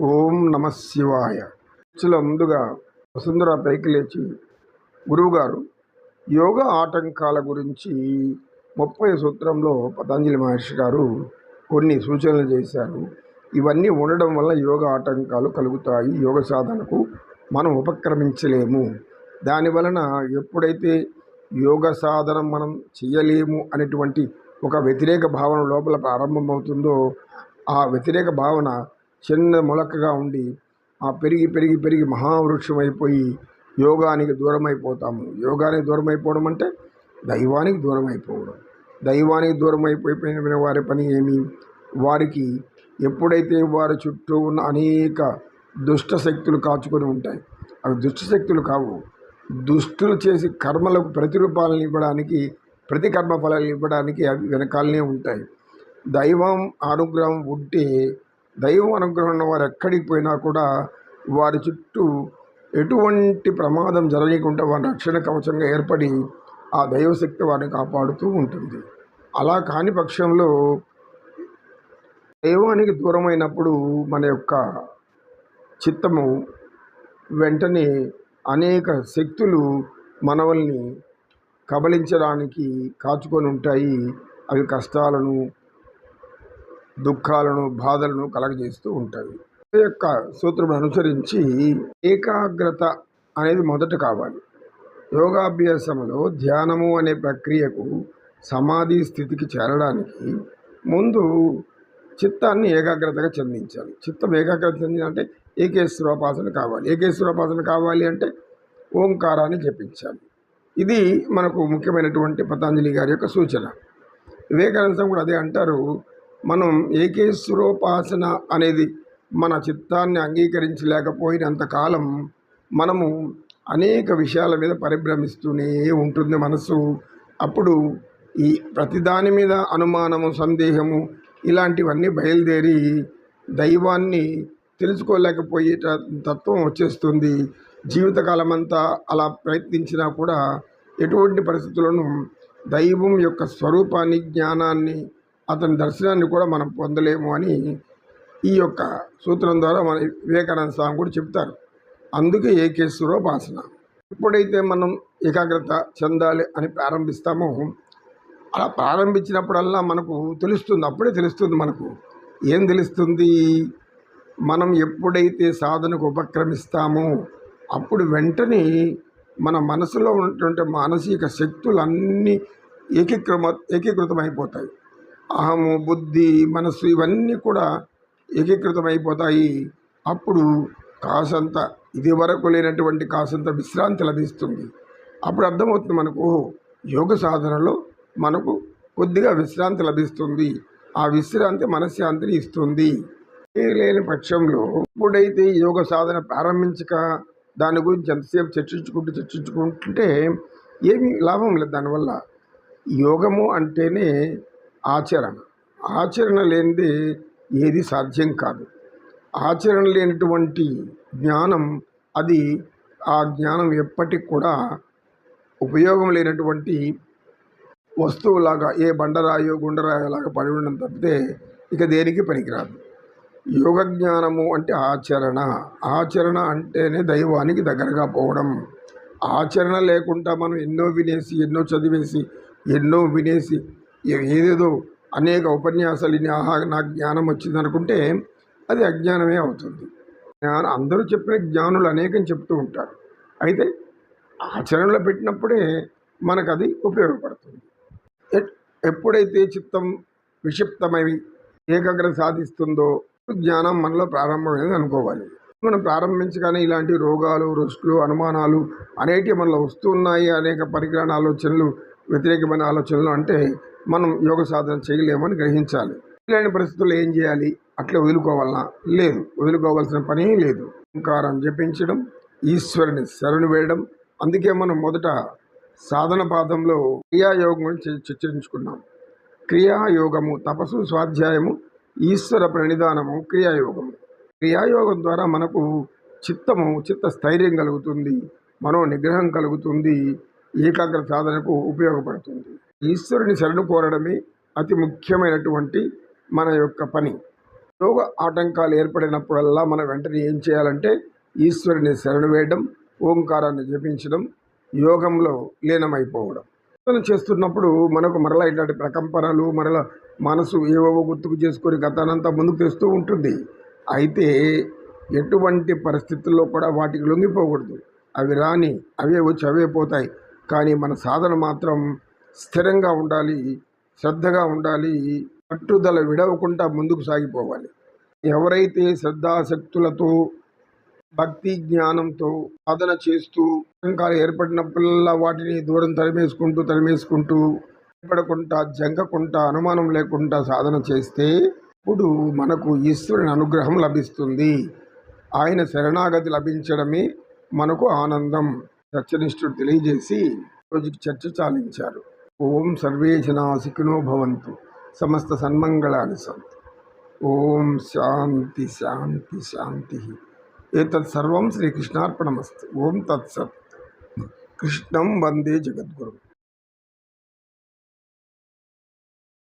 ఓం నమ శివాయ. చర్చలో ముందుగా వసుంధర పైకి లేచి గురువుగారు యోగ ఆటంకాల గురించి ముప్పై సూత్రంలో పతంజలి మహర్షి గారు కొన్ని సూచనలు చేశారు. ఇవన్నీ ఉండడం వల్ల యోగ ఆటంకాలు కలుగుతాయి. యోగ సాధనకు మనం ఉపక్రమించలేము. దాని వలన ఎప్పుడైతే యోగ సాధన మనం చేయలేము అనేటువంటి ఒక వ్యతిరేక భావన లోపల ప్రారంభమవుతుందో ఆ వ్యతిరేక భావన చిన్న మొలకగా ఉండి ఆ పెరిగి పెరిగి పెరిగి మహావృక్షం అయిపోయి యోగానికి దూరం అయిపోతాము యోగానికి దూరం అయిపోవడం అంటే దైవానికి దూరం అయిపోవడం దైవానికి దూరం అయిపోయిన వారి పని ఏమి? వారికి ఎప్పుడైతే వారి చుట్టూ ఉన్న అనేక దుష్ట శక్తులు కాచుకొని ఉంటాయి అవి దుష్ట శక్తులు కావు. దుష్టులు చేసి కర్మలకు ప్రతిరూపాలను ఇవ్వడానికి ప్రతి కర్మ ఫలాలు ఇవ్వడానికి అవి వెనకాలనే ఉంటాయి. దైవం అనుగ్రహం ఉంటే దైవం అనుగ్రహం ఉన్న వారు ఎక్కడికి పోయినా కూడా వారి చుట్టూ ఎటువంటి ప్రమాదం జరగకుండా వారి రక్షణ కవచంగా ఏర్పడి ఆ దైవశక్తి వారిని కాపాడుతూ ఉంటుంది. అలా కాని పక్షంలో దైవానికి దూరమైనప్పుడు మన యొక్క చిత్తము వెంటనే అనేక శక్తులు మనవల్ని కబలించడానికి కాచుకొని ఉంటాయి. అవి కష్టాలను దుఃఖాలను బాధలను కలగజేస్తూ ఉంటాయి. ఈ యొక్క సూత్రం అనుసరించి ఏకాగ్రత అనేది మొదట కావాలి. యోగాభ్యాసంలో ధ్యానము అనే ప్రక్రియకు సమాధి స్థితికి చేరడానికి ముందు చిత్తాన్ని ఏకాగ్రతగా చెందించాలి చిత్తం ఏకాగ్రత చెందిందంటే ఏకేశ్వరోపాసన కావాలి. ఏకేశ్వరోపాసన కావాలి అంటే ఓంకారాన్ని జపించాలి. ఇది మనకు ముఖ్యమైనటువంటి పతంజలి గారి యొక్క సూచన. వివేకానంద కూడా అదే అంటారు. మనం ఏకేశ్వరోపాసన అనేది మన చిత్తాన్ని అంగీకరించలేకపోయినంత కాలం మనము అనేక విషయాల మీద పరిభ్రమిస్తూనే ఉంటుంది మనసు అప్పుడు ఈ ప్రతిదాని మీద అనుమానము సందేహము ఇలాంటివన్నీ బయలుదేరి దైవాన్ని తెలుసుకోలేకపోయే తత్వం వచ్చేస్తుంది. జీవితకాలం అంతా అలా ప్రయత్నించినా కూడా ఎటువంటి పరిస్థితులను దైవం యొక్క స్వరూపాన్ని జ్ఞానాన్ని అతని దర్శనాన్ని కూడా మనం పొందలేము అని ఈ యొక్క సూత్రం ద్వారా మన వివేకానంద స్వామి కూడా చెప్తారు. అందుకే ఏకేశ్వరోపాసన ఎప్పుడైతే మనం ఏకాగ్రత చెందాలి అని ప్రారంభిస్తామో అలా ప్రారంభించినప్పుడల్లా మనకు తెలుస్తుంది అప్పుడే తెలుస్తుంది మనకు. ఏం తెలుస్తుంది? మనం ఎప్పుడైతే సాధనకు ఉపక్రమిస్తామో అప్పుడు వెంటనే మన మనసులో ఉన్నటువంటి మానసిక శక్తులన్నీ ఏకీక్రమ ఏకీకృతమైపోతాయి. అహము బుద్ధి మనస్సు ఇవన్నీ కూడా ఏకీకృతమైపోతాయి. అప్పుడు కాసంత ఇది వరకు లేనటువంటి కాసంత విశ్రాంతి లభిస్తుంది. అప్పుడు అర్థమవుతుంది మనకు యోగ సాధనలో మనకు కొద్దిగా విశ్రాంతి లభిస్తుంది. ఆ విశ్రాంతి మనశ్శాంతిని ఇస్తుంది. లేని పక్షంలో ఎప్పుడైతే యోగ సాధన ప్రారంభించక దాని గురించి ఎంతసేపు చర్చించుకుంటూ చర్చించుకుంటుంటే ఏమీ లాభం లేదు. దానివల్ల యోగము అంటేనే ఆచరణ. ఆచరణ లేనిది ఏది సాధ్యం కాదు. ఆచరణ లేనటువంటి జ్ఞానం అది ఆ జ్ఞానం ఎప్పటికి కూడా ఉపయోగం లేనటువంటి వస్తువులాగా ఏ బండరాయో గుండరాయోలాగా పడి ఉండడం తప్పితే ఇక దేనికి పనికిరాదు. యోగ జ్ఞానము అంటే ఆచరణ. ఆచరణ అంటేనే దైవానికి దగ్గరగా పోవడం. ఆచరణ లేకుండా మనం ఎన్నో వినేసి ఎన్నో చదివేసి ఎన్నో వినేసి ఏదేదో అనేక ఉపన్యాసాలు ఇన్ని ఆహా నాకు జ్ఞానం వచ్చింది అనుకుంటే అది అజ్ఞానమే అవుతుంది. జ్ఞానం అందరూ చెప్పిన జ్ఞానులు అనేకం చెప్తూ ఉంటారు. అయితే ఆచరణలో పెట్టినప్పుడే మనకు అది ఉపయోగపడుతుంది ఎప్పుడైతే చిత్తం విక్షిప్తమై ఏకాగ్రత సాధిస్తుందో జ్ఞానం మనలో ప్రారంభమైనది అనుకోవాలి. మనం ప్రారంభించగానే ఇలాంటి రోగాలు రుష్టులు అనుమానాలు అనేటివి మనలో వస్తున్నాయి అనేక పరిజ్ఞాన ఆలోచనలు వ్యతిరేకమైన ఆలోచనలు అంటే మనం యోగ సాధన చేయలేమని గ్రహించాలి. లేని పరిస్థితుల్లో ఏం చేయాలి? అట్లే వదులుకోవాలన్నా లేదు. వదులుకోవాల్సిన పని లేదు. ఓంకారం జపించడం ఈశ్వరుని శరణు వేయడం అందుకే మనం మొదట సాధన పాదంలో క్రియాయోగం గురించి చర్చించుకున్నాం. క్రియాయోగము తపస్సు స్వాధ్యాయము ఈశ్వర ప్రణిధానము క్రియాయోగము క్రియాయోగం ద్వారా మనకు చిత్తము చిత్త స్థైర్యం కలుగుతుంది మనో నిగ్రహం కలుగుతుంది ఏకాగ్ర సాధనకు ఉపయోగపడుతుంది. ఈశ్వరుని శరణు కోరడమే అతి ముఖ్యమైనటువంటి మన యొక్క పని. యోగ ఆటంకాలు ఏర్పడినప్పుడల్లా మనం వెంటనే ఏం చేయాలంటే ఈశ్వరుని శరణు వేయడం ఓంకారాన్ని జపించడం యోగంలో లీనమైపోవడం. మనం చేస్తున్నప్పుడు మనకు మరలా ఇలాంటి ప్రకంపనలు మరలా మనసు ఏవేవో గుర్తుకు చేసుకొని గతానంతా ముందుకు తెస్తూ ఉంటుంది. అయితే ఎటువంటి పరిస్థితుల్లో కూడా వాటికి లొంగిపోకూడదు. అవి రాని అవే వచ్చి అవే పోతాయి. కానీ మన సాధన మాత్రం స్థిరంగా ఉండాలి శ్రద్ధగా ఉండాలి పట్టుదల విడవకుండా ముందుకు సాగిపోవాలి. ఎవరైతే శ్రద్ధాశక్తులతో భక్తి జ్ఞానంతో సాధన చేస్తూ ఆటంకాలు ఏర్పడినప్పుడల్లా వాటిని దూరం తరిమేసుకుంటూ తరిమేసుకుంటూ ఏర్పడకుండా జంకకుండా అనుమానం లేకుండా సాధన చేస్తే ఇప్పుడు మనకు ఈశ్వరుని అనుగ్రహం లభిస్తుంది. ఆయన శరణాగతి లభించడమే మనకు ఆనందం. సత్యనిష్ఠుడు తెలియజేసి రోజుకి చర్చ చాలించారు. ओम सर्वे जना सुखिनो भवन्तु, समस्त सन्मंगलानि सन्ति। ओम शांति शांति शांति। एतत् एतत्सर्व श्रीकृष्णार्पणमस्तु। ओम तत्सत्। कृष्णं वंदे जगद्गुरु